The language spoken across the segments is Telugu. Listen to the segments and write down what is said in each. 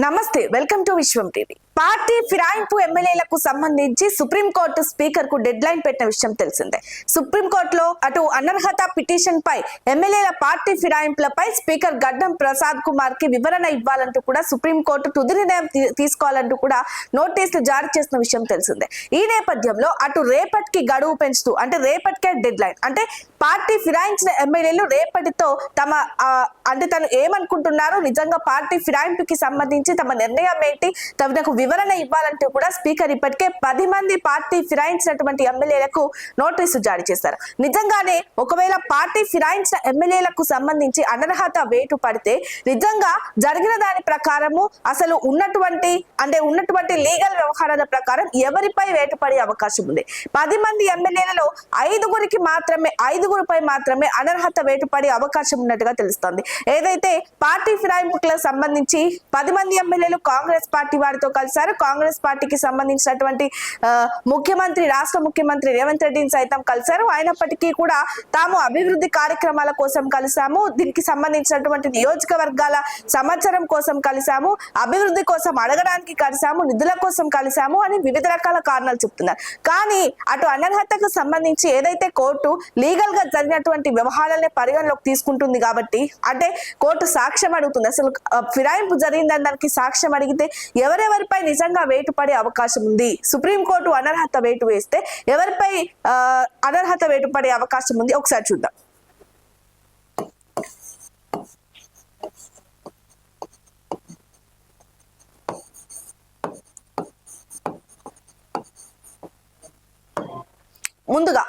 నమస్తే welcome to Vishwam TV. Party ఫిరాయింపు ఎమ్మెల్యేలకు సంబంధించి సుప్రీంకోర్టు స్పీకర్కు డెడ్ లైన్ పెట్టిన విషయం తెలిసిందే. సుప్రీంకోర్టులో అటు అనర్హత పిటిషన్ పై ఎమ్మెల్యేల పార్టీ ఫిరాయింపులపై స్పీకర్ గడ్డం ప్రసాద్ కుమార్కి వివరణ ఇవ్వాలంటూ కూడా సుప్రీంకోర్టు తుది నిర్ణయం తీసుకోవాలంటూ కూడా నోటీసులు జారీ చేసిన విషయం తెలిసిందే. ఈ నేపథ్యంలో అటు రేపటికి గడువు పెంచుతూ అంటే రేపటికే డెడ్ లైన్ అంటే పార్టీ ఫిరాయించిన ఎమ్మెల్యేలు రేపటితో తమ అంటే తను ఏమనుకుంటున్నారో నిజంగా పార్టీ ఫిరాయింపుకి సంబంధించి తమ నిర్ణయం ఏంటి తమకు వివరణ ఇవ్వాలంటూ కూడా స్పీకర్ ఇప్పటికే పది మంది పార్టీ ఫిరాయించినటువంటి ఎమ్మెల్యేలకు నోటీసు జారీ చేశారు. నిజంగానే ఒకవేళ పార్టీ ఫిరాయించిన ఎమ్మెల్యేలకు సంబంధించి అనర్హత వేటు పడితే నిజంగా జరిగిన దాని ప్రకారము అసలు ఉన్నటువంటి అంటే ఉన్నటువంటి లీగల్ వ్యవహారాల ప్రకారం ఎవరిపై వేటు పడే అవకాశం ఉంది. పది మంది ఎమ్మెల్యేలలో ఐదుగురికి మాత్రమే ఐదుగురిపై మాత్రమే అనర్హత వేటు పడే అవకాశం ఉన్నట్టుగా తెలుస్తోంది. ఏదైతే పార్టీ ఫిరాయింపులకు సంబంధించి పది మంది ఎమ్మెల్యేలు కాంగ్రెస్ పార్టీ వారితో కలిసి చేశారు. కాంగ్రెస్ పార్టీకి సంబంధించినటువంటి ముఖ్యమంత్రి రాష్ట్ర ముఖ్యమంత్రి రేవంత్ రెడ్డిని సైతం కలిశారు. అయినప్పటికీ కూడా తాము అభివృద్ధి కార్యక్రమాల కోసం కలిసాము దీనికి సంబంధించినటువంటి నియోజకవర్గాల సమాచారం కోసం కలిసాము అభివృద్ధి కోసం అడగడానికి కలిసాము నిధుల కోసం కలిసాము అని వివిధ రకాల కారణాలు చెప్తున్నారు. కానీ అటు అనర్హతకు సంబంధించి ఏదైతే కోర్టు లీగల్గా జరిగినటువంటి వ్యవహారాలనే పరిగణలోకి తీసుకుంటుంది కాబట్టి అంటే కోర్టు సాక్ష్యం అడుగుతుంది. అసలు ఫిరాయింపు జరిగిందని దానికి సాక్ష్యం అడిగితే ఎవరెవరిపై నిజంగా వేటు పడే అవకాశం ఉంది? సుప్రీంకోర్టు అనర్హత వేటు వేస్తే ఎవరిపై అనర్హత వేటు పడే అవకాశం ఉంది? ఒకసారి చూద్దాం. ముందుగా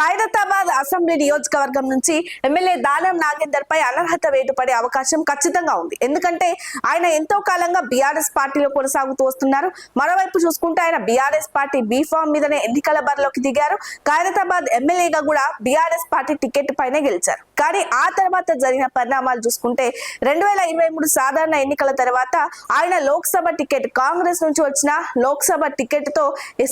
ఖైరతాబాద్ అసెంబ్లీ నియోజకవర్గం నుంచి ఎమ్మెల్యే దానం నాగేందర్ పై అనర్హత వేటుపడే అవకాశం ఖచ్చితంగా ఉంది. ఎందుకంటే ఆయన ఎంతో కాలంగా బీఆర్ఎస్ పార్టీలో కొనసాగుతూ వస్తున్నారు. మరోవైపు చూసుకుంటే ఆయన బీఆర్ఎస్ పార్టీ బీ ఫామ్ మీదనే ఎన్నికల బరిలోకి దిగారు. ఖైరతాబాద్ ఎమ్మెల్యేగా కూడా బీఆర్ఎస్ పార్టీ టికెట్ పైనే గెలిచారు. కానీ ఆ తర్వాత జరిగిన పరిణామాలు చూసుకుంటే రెండు వేల ఇరవై మూడు సాధారణ ఎన్నికల తర్వాత ఆయన లోక్సభ టికెట్ కాంగ్రెస్ నుంచి వచ్చిన లోక్సభ టికెట్తో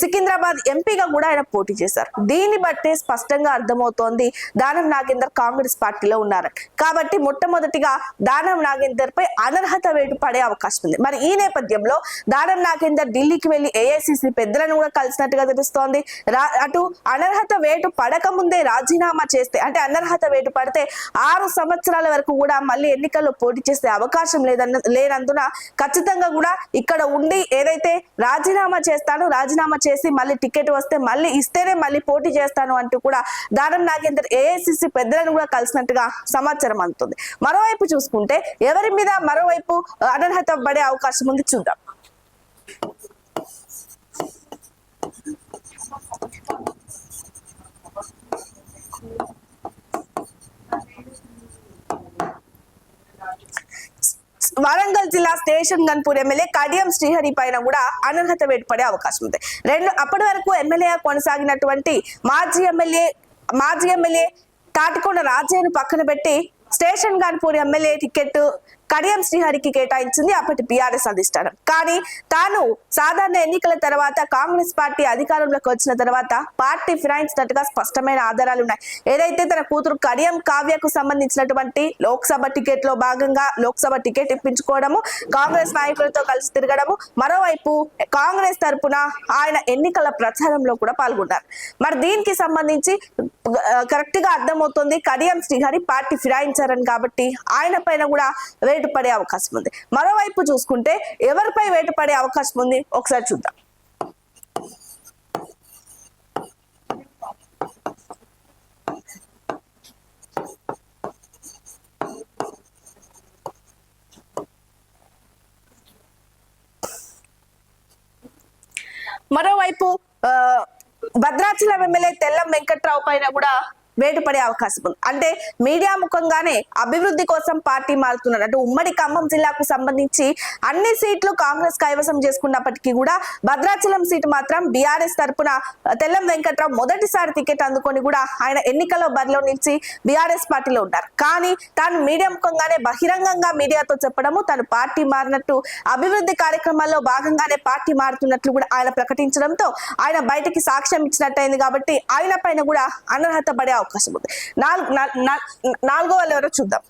సికింద్రాబాద్ ఎంపీగా కూడా ఆయన పోటీ చేశారు. దీన్ని బట్టి స్పష్టంగా అర్థమవుతోంది. దానం నాగేందర్ కాంగ్రెస్ పార్టీలో ఉన్నారు. కాబట్టి మొట్టమొదటిగా దానం నాగేందర్ పై అనర్హత వేటు పడే అవకాశం ఉంది. మరి ఈ నేపథ్యంలో దానం నాగేందర్ ఢిల్లీకి వెళ్ళి ఏఐసిసి పెద్దలను కూడా కలిసినట్టుగా తెలుస్తోంది. రా- అటు అనర్హత వేటు పడక ముందే రాజీనామా చేస్తే అంటే అనర్హత వేటు పడితే ఆరు సంవత్సరాల వరకు కూడా మళ్ళీ ఎన్నికల్లో పోటీ చేసే అవకాశం లేదన్న లేనందున ఖచ్చితంగా కూడా ఇక్కడ ఉండి ఏదైతే రాజీనామా చేస్తాను రాజీనామా చేసి మళ్ళీ టికెట్ వస్తే మళ్ళీ ఇస్తేనే మళ్ళీ పోటీ చేస్తాను అంటూ కూడా దానం నాగేందర్ ఏఐసిసి పెద్దలను కూడా కలిసినట్టుగా సమాచారం అందుతుంది. మరోవైపు చూసుకుంటే ఎవరి మీద మరోవైపు అనర్హత పడే అవకాశం ఉంది చూద్దాం. వరంగల్ జిల్లా స్టేషన్ గన్పూర్ ఎమ్మెల్యే కడియం శ్రీహరి పైన కూడా అనర్హత వేటుపడే అవకాశం ఉంది. రెండు అప్పటి వరకు ఎమ్మెల్యే కొనసాగినటువంటి మాజీ ఎమ్మెల్యే మాజీ ఎమ్మెల్యే తాటికొండ రాజయ్యను పక్కన పెట్టి station Ghanpur MLA ticket Kadiyam శ్రీహరికి కేటాయించింది అప్పటి బీఆర్ఎస్ అధిష్టానం. కానీ తాను సాధారణ ఎన్నికల తర్వాత కాంగ్రెస్ పార్టీ అధికారంలోకి వచ్చిన తర్వాత పార్టీ ఫిరాయించినట్టుగా స్పష్టమైన ఆధారాలు ఉన్నాయి. ఏదైతే తన కూతురు కడియం కావ్యకు సంబంధించినటువంటి లోక్సభ టికెట్లో భాగంగా లోక్సభ టికెట్ ఇప్పించుకోవడము కాంగ్రెస్ నాయకులతో కలిసి తిరగడము మరోవైపు కాంగ్రెస్ తరపున ఆయన ఎన్నికల ప్రచారంలో కూడా పాల్గొన్నారు. మరి దీనికి సంబంధించి కరెక్ట్గా అర్థమవుతుంది కడియం శ్రీహరి పార్టీ ఫిరాయించారని కాబట్టి ఆయన పైన కూడా వేటు పడే అవకాశం ఉంది. మరోవైపు చూసుకుంటే ఎవరిపై వేటు పడే అవకాశం ఉంది? ఒకసారి చూద్దాం. మరోవైపు భద్రాచలం ఎమ్మెల్యే తెల్లం వెంకట్రావు పైన కూడా వేటుపడే అవకాశం ఉంది. అంటే మీడియా ముఖంగానే అభివృద్ధి కోసం పార్టీ మారుతున్నారు. అంటే ఉమ్మడి ఖమ్మం జిల్లాకు సంబంధించి అన్ని సీట్లు కాంగ్రెస్ కైవసం చేసుకున్నప్పటికీ కూడా భద్రాచలం సీటు మాత్రం బీఆర్ఎస్ తరపున తెల్లం వెంకట్రావు మొదటిసారి టికెట్ అందుకొని కూడా ఆయన ఎన్నికల్లో బరిలో నిలిచి బీఆర్ఎస్ పార్టీలో ఉన్నారు. కానీ తాను మీడియా ముఖంగానే బహిరంగంగా మీడియాతో చెప్పడము తను పార్టీ మారినట్టు అభివృద్ధి కార్యక్రమాల్లో భాగంగానే పార్టీ మారుతున్నట్లు కూడా ఆయన ప్రకటించడంతో ఆయన బయటికి సాక్ష్యం ఇచ్చినట్టయింది కాబట్టి ఆయన పైన కూడా అనర్హత పడే అవకాశం ఉంది. నాలుగు నాలుగో వాళ్ళు ఎవరో చూద్దాం.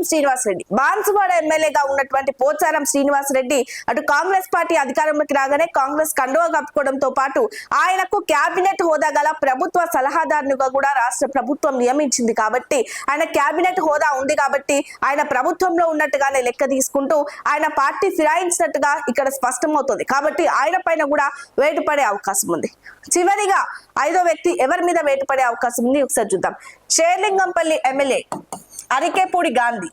పోచారం శ్రీనివాస్ రెడ్డి. బాన్సువాడ ఎమ్మెల్యేగా ఉన్నటువంటి పోచారం శ్రీనివాస్ రెడ్డి అటు కాంగ్రెస్ పార్టీ అధికారంలోకి రాగానే కాంగ్రెస్ కండువా కప్పుకోవడంతో పాటు ఆయనకు కేబినెట్ హోదా గల ప్రభుత్వ సలహాదారునిగా కూడా రాష్ట్ర ప్రభుత్వం నియమించింది కాబట్టి ఆయన కేబినెట్ హోదా ఉంది కాబట్టి ఆయన ప్రభుత్వంలో ఉన్నట్టుగానే లెక్క తీసుకుంటూ ఆయన పార్టీ ఫిరాయించినట్టుగా ఇక్కడ స్పష్టమవుతుంది. కాబట్టి ఆయన పైన కూడా వేటు పడే అవకాశం ఉంది. చివరిగా ఐదో వ్యక్తి ఎవరి మీద వేటు పడే అవకాశం ఉంది? ఒకసారి చూద్దాం. షేర్లింగంపల్లి ఎమ్మెల్యే అరికేపూడి గాంధీ.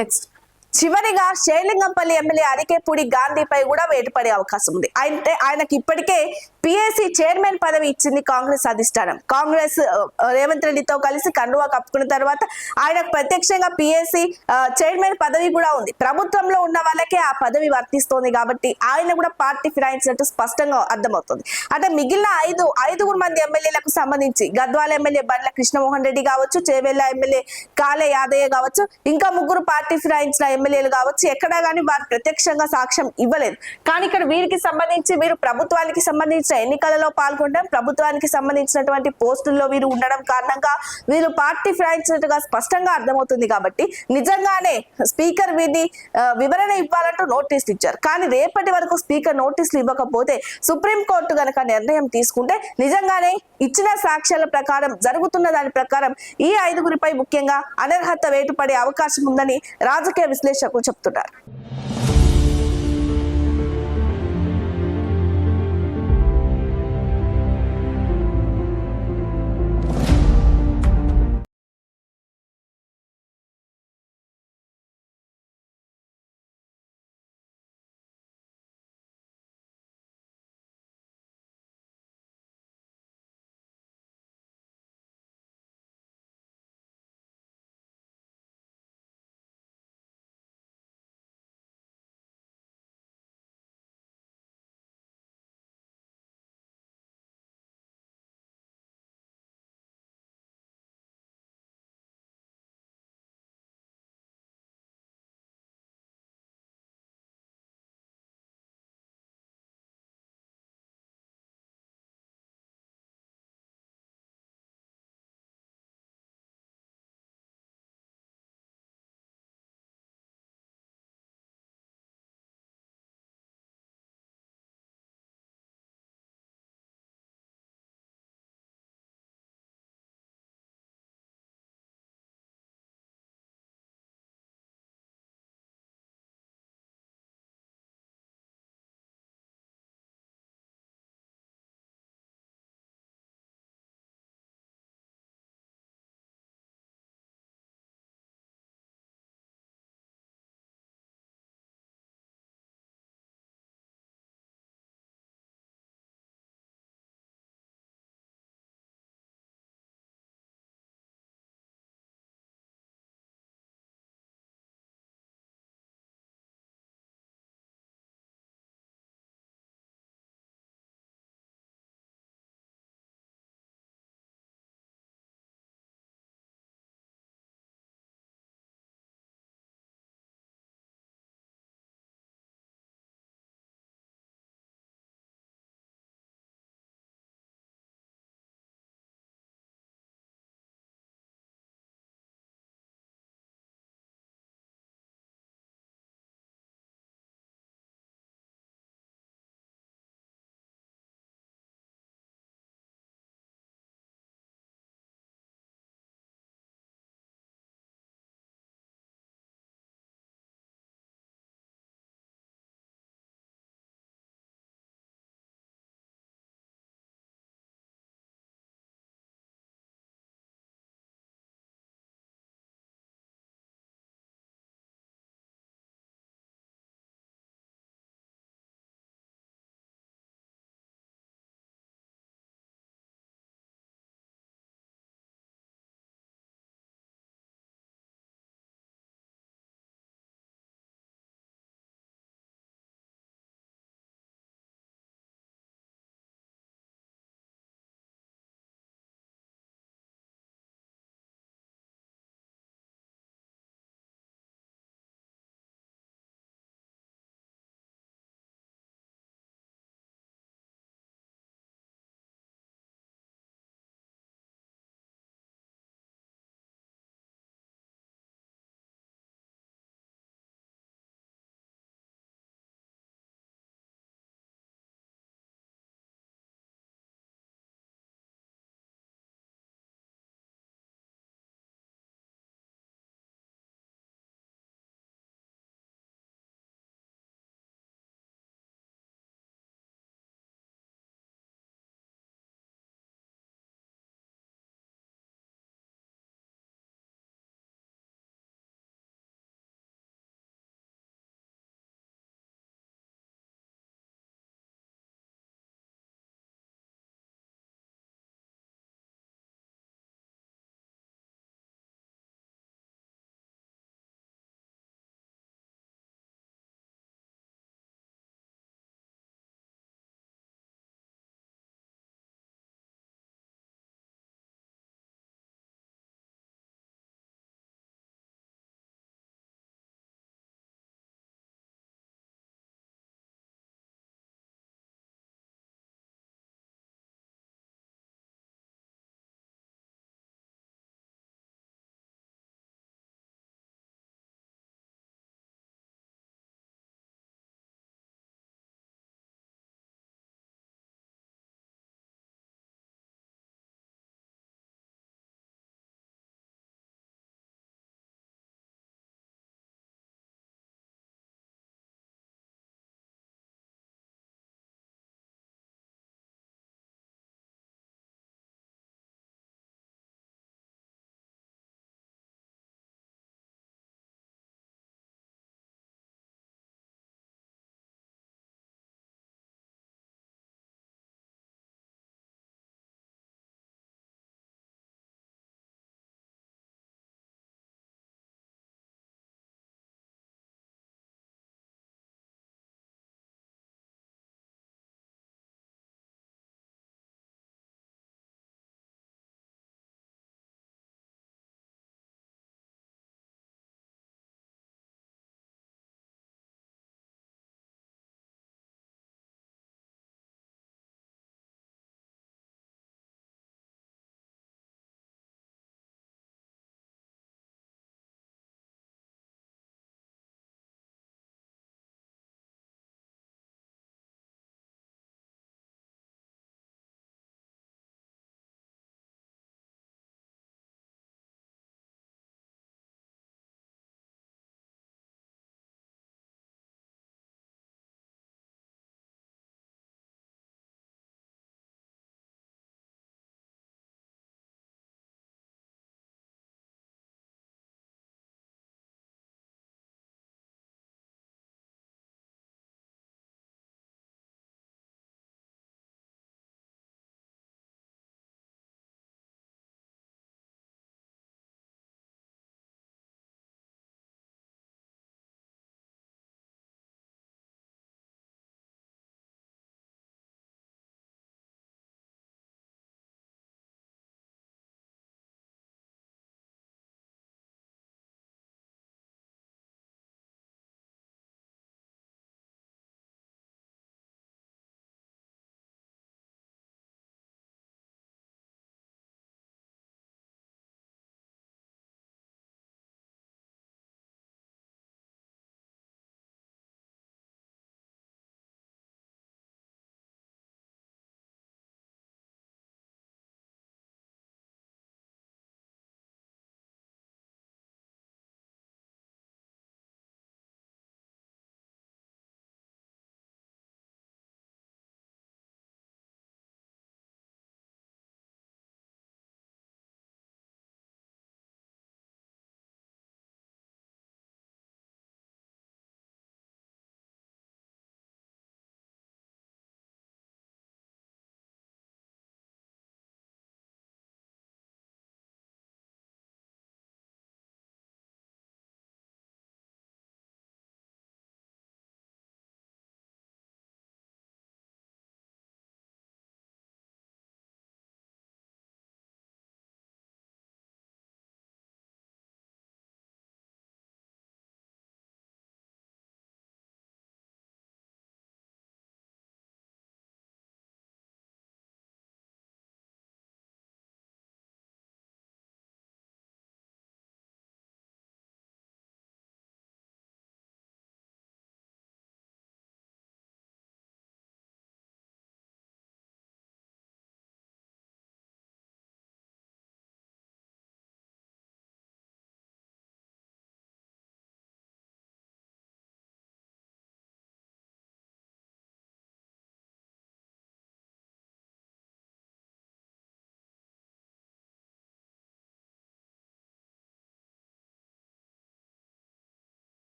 నెక్స్ట్ చివరిగా శైలింగంపల్లి ఎమ్మెల్యే అరికేపూడి గాంధీపై కూడా వేటుపడే అవకాశం ఉంది. అయితే ఆయనకి ఇప్పటికే పిఎస్సి చైర్మన్ పదవి ఇచ్చింది కాంగ్రెస్ అధిష్టానం. కాంగ్రెస్ రేవంత్ రెడ్డితో కలిసి కండువా కప్పుకున్న తర్వాత ఆయనకు ప్రత్యక్షంగా పిఎస్సి చైర్మన్ పదవి కూడా ఉంది. ప్రభుత్వంలో ఉన్న వాళ్ళకే ఆ పదవి వర్తిస్తోంది కాబట్టి ఆయన కూడా పార్టీ ఫిరాయించినట్టు స్పష్టంగా అర్థమవుతుంది. అంటే మిగిలిన ఐదు ఐదుగురు మంది ఎమ్మెల్యేలకు సంబంధించి గద్వాల ఎమ్మెల్యే బండ్ల కృష్ణమోహన్ రెడ్డి కావచ్చు చేవెళ్ళ ఎమ్మెల్యే కాలే యాదయ్య కావచ్చు ఇంకా ముగ్గురు పార్టీ ఫిరాయించిన ఎమ్మెల్యేలు కావచ్చు ఎక్కడా కానీ వారు ప్రత్యక్షంగా సాక్ష్యం ఇవ్వలేదు. కానీ ఇక్కడ వీరికి సంబంధించి వీరు ప్రభుత్వానికి సంబంధించిన ఎన్నికలలో పాల్గొనడం ప్రభుత్వానికి సంబంధించినటువంటి పోస్టుల్లో వీరు ఉండడం కారణంగా వీరు పార్టీ ఫిరాయించినట్టుగా స్పష్టంగా అర్థమవుతుంది కాబట్టి నిజంగానే స్పీకర్ వీరిని వివరణ ఇవ్వాలంటూ నోటీసులు ఇచ్చారు. కానీ రేపటి వరకు స్పీకర్ నోటీసులు ఇవ్వకపోతే సుప్రీంకోర్టు గనక నిర్ణయం తీసుకుంటే నిజంగానే ఇచ్చిన సాక్ష్యాల ప్రకారం జరుగుతున్న దాని ప్రకారం ఈ ఐదుగురిపై ముఖ్యంగా అనర్హత వేటుపడే అవకాశం ఉందని రాజకీయ విశ్లేషకులు చెప్తున్నారు.